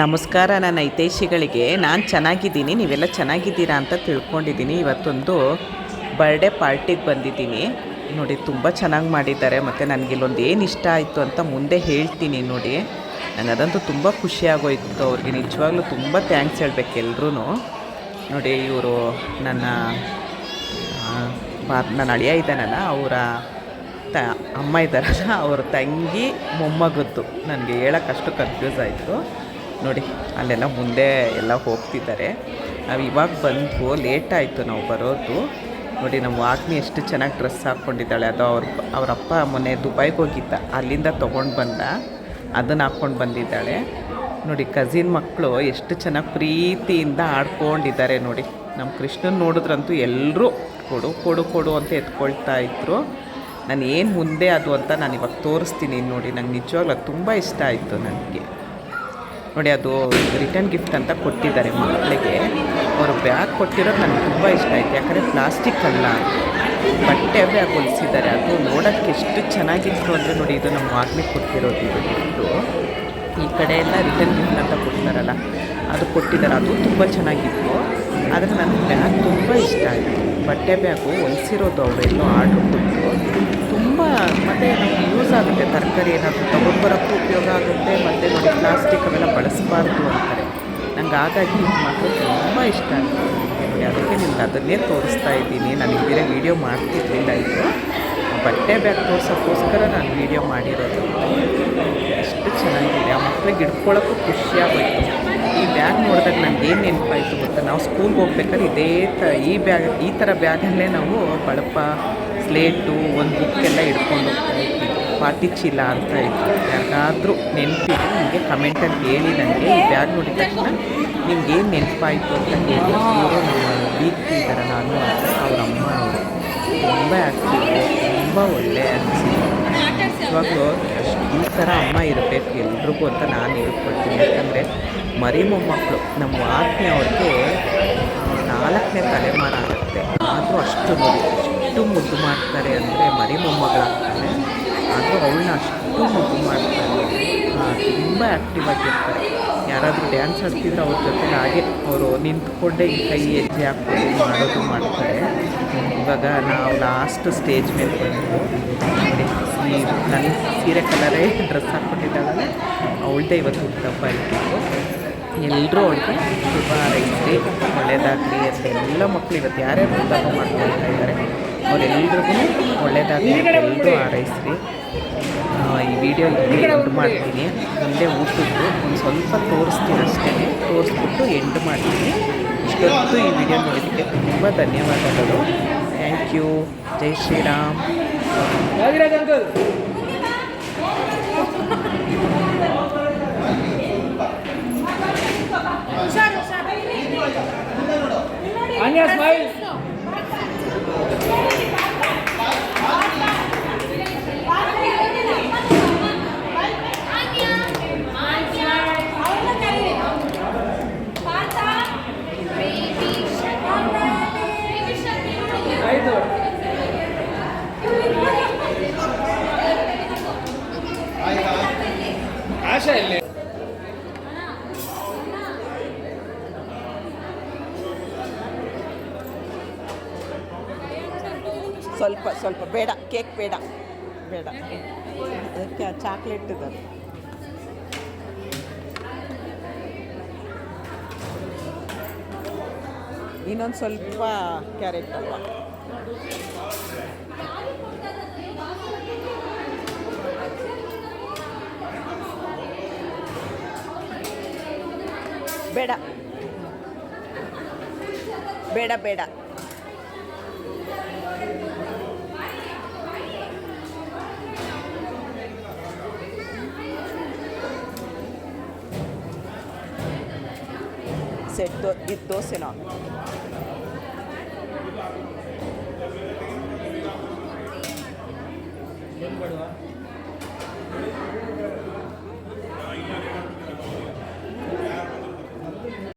ನಮಸ್ಕಾರ, ನನ್ನ ಹಿತೈಷಿಗಳಿಗೆ. ನಾನು ಚೆನ್ನಾಗಿದ್ದೀನಿ, ನೀವೆಲ್ಲ ಚೆನ್ನಾಗಿದ್ದೀರಾ ಅಂತ ತಿಳ್ಕೊಂಡಿದ್ದೀನಿ. ಇವತ್ತೊಂದು ಬರ್ಡೇ ಪಾರ್ಟಿಗೆ ಬಂದಿದ್ದೀನಿ. ನೋಡಿ, ತುಂಬ ಚೆನ್ನಾಗಿ ಮಾಡಿದ್ದಾರೆ. ಮತ್ತು ನನಗೆ ಇಲ್ಲೊಂದು ಏನು ಇಷ್ಟ ಆಯಿತು ಅಂತ ಮುಂದೆ ಹೇಳ್ತೀನಿ ನೋಡಿ. ನನಗದಂತೂ ತುಂಬ ಖುಷಿಯಾಗೋಯ್ತು ಅವ್ರಿಗೆ ನಿಜವಾಗ್ಲೂ ತುಂಬ ಥ್ಯಾಂಕ್ಸ್ ಹೇಳಬೇಕು ಎಲ್ರೂ ನೋಡಿ, ಇವರು ನನ್ನ ಬಾ, ನನ್ನ ಅಳಿಯ ಇದ್ದಾನಲ್ಲ, ಅವರ ತ, ಅಮ್ಮ ಇದ್ದಾರಲ್ಲ, ಅವ್ರ ತಂಗಿ ಮೊಮ್ಮಗದ್ದು. ನನಗೆ ಹೇಳೋಕ್ಕಷ್ಟು ಕನ್ಫ್ಯೂಸ್ ಆಯಿತು. ನೋಡಿ, ಅಲ್ಲೆಲ್ಲ ಮುಂದೆ ಎಲ್ಲ ಹೋಗ್ತಿದ್ದಾರೆ. ನಾವು ಇವಾಗ ಬಂದು ಲೇಟ್ ಆಯಿತು ನಾವು ಬರೋದು. ನೋಡಿ, ನಮ್ಮ ವಾಗ್ಮಿ ಎಷ್ಟು ಚೆನ್ನಾಗಿ ಡ್ರೆಸ್ ಹಾಕ್ಕೊಂಡಿದ್ದಾಳೆ. ಅದು ಅವ್ರ ಅವರಪ್ಪ ಮೊನ್ನೆ ದುಬೈಗೆ ಹೋಗಿದ್ದ. ಅಲ್ಲಿಂದ ತೊಗೊಂಡು ಬಂದ. ಅದನ್ನು ಹಾಕ್ಕೊಂಡು ಬಂದಿದ್ದಾಳೆ. ನೋಡಿ ಕಸಿನ್ ಮಕ್ಕಳು ಎಷ್ಟು ಚೆನ್ನಾಗಿ ಪ್ರೀತಿಯಿಂದ ಆಡ್ಕೊಂಡಿದ್ದಾರೆ ನೋಡಿ. ನಮ್ಮ ಕೃಷ್ಣನ್ ನೋಡಿದ್ರಂತೂ ಎಲ್ಲರೂ ಕೊಡು ಕೊಡು ಕೊಡು ಅಂತ ಎತ್ಕೊಳ್ತಾ ಇದ್ರು. ನಾನು ಏನು ಮುಂದೆ ಅದು ಅಂತ ನಾನು ಇವಾಗ ತೋರಿಸ್ತೀನಿ ನೋಡಿ. ನಂಗೆ ನಿಜವಾಗ್ಲೂ ತುಂಬ ಇಷ್ಟ ಆಯಿತು ನನಗೆ. ನೋಡಿ, ಅದು ರಿಟರ್ನ್ ಗಿಫ್ಟ್ ಅಂತ ಕೊಟ್ಟಿದ್ದಾರೆ ಮಕ್ಕಳಿಗೆ. ಅವರು ಬ್ಯಾಗ್ ಕೊಟ್ಟಿರೋದು ನನಗೆ ತುಂಬ ಇಷ್ಟ ಆಯಿತು. ಯಾಕಂದರೆ ಪ್ಲಾಸ್ಟಿಕ್ ಅಲ್ಲ. ಬಟ್ಟೆ ಬ್ಯಾಗ್ ಹೊಲಿಸಿದ್ದಾರೆ ಅದು ನೋಡೋಕ್ಕೆ ಎಷ್ಟು ಚೆನ್ನಾಗಿತ್ತು ಅಂದರೆ ನೋಡಿ, ಇದು ನಮ್ಮ ವಾಗ್ಲಿಗೆ ಕೊಟ್ಟಿರೋದು ಇದು ಗಿಫ್ಟು ಈ ಕಡೆ ಎಲ್ಲ ರಿಟರ್ನ್ ಗಿಫ್ಟ್ ಅಂತ ಕೊಡ್ತಾರಲ್ಲ, ಅದು ಕೊಟ್ಟಿದ್ದಾರೆ. ಅದು ತುಂಬ ಚೆನ್ನಾಗಿತ್ತು. ಆದರೆ ನನಗೆ ಬ್ಯಾಗ್ ತುಂಬ ಇಷ್ಟ ಆಯಿತು. ಬಟ್ಟೆ ಬ್ಯಾಗು ಹೊಲಿಸಿರೋದು ಅವರೆಲ್ಲೋ ಆರ್ಡ್ರ್ ಕೊಟ್ಟು. ಮತ್ತು ನಮಗೆ ಯೂಸ್ ಆಗುತ್ತೆ ತರಕಾರಿ ಏನಾದರೂ ತೊಗೊಂಡ್ಬರೋಕ್ಕೂ ಉಪಯೋಗ ಆಗುತ್ತೆ, ಮತ್ತು ನೋಡಿ ಪ್ಲಾಸ್ಟಿಕ್ ಅವೆಲ್ಲ ಬಳಸಬಾರ್ದು ಅಂತಾರೆ. ನಂಗೆ ಹಾಗಾಗಿ ಇದು ಮಾತ್ರ ತುಂಬ ಇಷ್ಟ ಆಗುತ್ತೆ ಅದಕ್ಕೆ ನಿಮ್ಗೆ ಅದನ್ನೇ ತೋರಿಸ್ತಾ ಇದ್ದೀನಿ. ನನಗೆ ಬೇರೆ ವೀಡಿಯೋ ಮಾಡ್ತಿರ್ಲಿಲ್ಲ ಇದು. ಬಟ್ಟೆ ಬ್ಯಾಗ್ ತೋರ್ಸೋಕ್ಕೋಸ್ಕರ ನಾನು ವೀಡಿಯೋ ಮಾಡಿರೋದು. ಎಷ್ಟು ಚೆನ್ನಾಗಿದೆ. ಆ ಮಕ್ಳಿಗೆ ಹಿಡ್ಕೊಳ್ಳೋಕ್ಕೂ ಖುಷಿಯಾಗೋಯ್ತು. ಈ ಬ್ಯಾಗ್ ನೋಡಿದಾಗ ನನಗೆ ಏನು ನೆನಪಾಯಿತು ಗೊತ್ತಾ? ನಾವು ಸ್ಕೂಲ್ಗೆ ಹೋಗ್ಬೇಕಾದ್ರೆ ಇದೇ ತ ಈ ಬ್ಯಾಗ್ ಈ ಥರ ಬ್ಯಾಗಲ್ಲೇ ನಾವು ಬಳಪ ಸ್ಲೇಟು ಒಂದು ಬುಕ್ಕೆಲ್ಲ ಇಟ್ಕೊಂಡು ಹೋಗ್ತಾ ಪಾಟಿ ಚೀಲ ಅಂತ ಇತ್ತು. ಯಾರಾದರೂ ನೆನಪಿದ್ರೆ ನಿಮಗೆ ಕಮೆಂಟಲ್ಲಿ ಹೇಳಿ ನನಗೆ ಈ ಬ್ಯಾಗ್ ನೋಡಿದ ತಕ್ಷಣ ನಿಮ್ಗೆ ಏನು ನೆನಪಾಯಿತು ಅಂತ ಹೇಳಿ ಇವರು ಬೀಗ್ತಿ ಇದ್ದಾರೆ ನಾನು ಅವ್ರ ಅಮ್ಮ ಅವರು. ತುಂಬ ಆ್ಯಕ್ಟಿವ್ ತುಂಬ ಒಳ್ಳೆ ಅನಿಸಿತು ನಿಜವಾಗ್ಲೂ ಅಷ್ಟು ಈ ಥರ ಅಮ್ಮ ಇರಬೇಕು ಎಲ್ರಿಗೂ ಅಂತ ನಾನು ಹೇಳ್ಕೊಡ್ತೀನಿ ಯಾಕಂದರೆ ಮರಿ ಮೊಮ್ಮಕ್ಕಳು ನಮ್ಮ ಆಜ್ಞೆ ಅವ್ರಿಗೆ ನಾಲ್ಕನೇ ತಲೆಮಾರು ಆಗುತ್ತೆ. ಆದರೂ ಅಷ್ಟು ನೋಡಿ ಎಷ್ಟು ಮುದ್ದು ಮಾಡ್ತಾರೆ ಅಂದರೆ ಮರಿ ಮೊಮ್ಮಗಳಾಗ್ತಾರೆ. ಆದರೂ ಅವಳನ್ನ ಅಷ್ಟು ಮುದ್ದು ಮಾಡ್ತಾರೆ. ತುಂಬ ಆ್ಯಕ್ಟಿವ್ ಆಗಿರ್ತಾರೆ. ಯಾರಾದರೂ ಡ್ಯಾನ್ಸ್ ಆಡ್ತಿದ್ರೆ ಅವ್ರ ಜೊತೆ ಹಾಗೆ ಅವರು ನಿಂತ್ಕೊಂಡೇ ಈ ಕೈ ಹೆಜ್ಜೆ ಹಾಕ್ಕೊಂಡು ಮಾಡೋದು ಮಾಡ್ತಾರೆ. ಇವಾಗ ನಾವು ಲಾಸ್ಟ್ ಸ್ಟೇಜ್ ಮೇಲೆ ಬಂದು ಈ ನನ್ನ ಸೀರೆ ಕಲರೇ ಡ್ರೆಸ್ ಹಾಕ್ಕೊಟ್ಟಿದ್ದಾಳಲ್ಲ ಅವಳದೇ ಇವತ್ತು ಹುಟ್ಟಪ್ಪ ಇಟ್ಟಿದ್ದು. ಎಲ್ಲರೂ ಅವಳಿಗೆ ಶುಭ ಹಾರೈಸಿ ಒಳ್ಳೆಯದಾಗಲಿ ಅಂತ ಎಲ್ಲ ಮಕ್ಕಳು ಇವತ್ತು ಯಾರ್ಯಾರು ಹುಟ್ಟಪ್ಪ ಮಾಡ್ಕೊಳ್ತಾ ಇದ್ದಾರೆ. ಅವರೆಲ್ರಿಗೂ ಒಳ್ಳೆಯದಾಗಲಿ ಎಲ್ಲರೂ ಹಾರೈಸ್ರಿ. ಈ ವಿಡಿಯೋ ಇಲ್ಲಿ ಎಂಡ್ ಮಾಡ್ತೀನಿ. ಒಂದೇ ಊಟದ್ದು ಒಂದು ಸ್ವಲ್ಪ ತೋರಿಸ್ತೀನಿ ಅಷ್ಟೇ. ತೋರಿಸ್ಬಿಟ್ಟು ಎಂಡ್ ಮಾಡ್ತೀನಿ. ಇಷ್ಟೊತ್ತು ಈ ವಿಡಿಯೋ ನೋಡೋದಕ್ಕೆ ತುಂಬ ಧನ್ಯವಾದಗಳು. ಥ್ಯಾಂಕ್ ಯು ಜೈ ಶ್ರೀರಾಮ್. Anya smile. ಆಯ್ತು ಆಶಾ ಇಲ್ಲಿ ಸ್ವಲ್ಪ ಸ್ವಲ್ಪ ಬೇಡ, ಕೇಕ್ ಬೇಡ ಬೇಡ. ಅದಕ್ಕೆ ಚಾಕ್ಲೇಟ್ ಇದೆ ಇನ್ನೊಂದು ಸ್ವಲ್ಪ ಕ್ಯಾರೆಟ್ ಅಲ್ವಾ? ಬೇಡ. ಬೇಡ ಬೇಡ. ಸೆಟ್ ದೋ ಇದು ದೋಸೆನಾ ಏನು ಮಾಡುವ?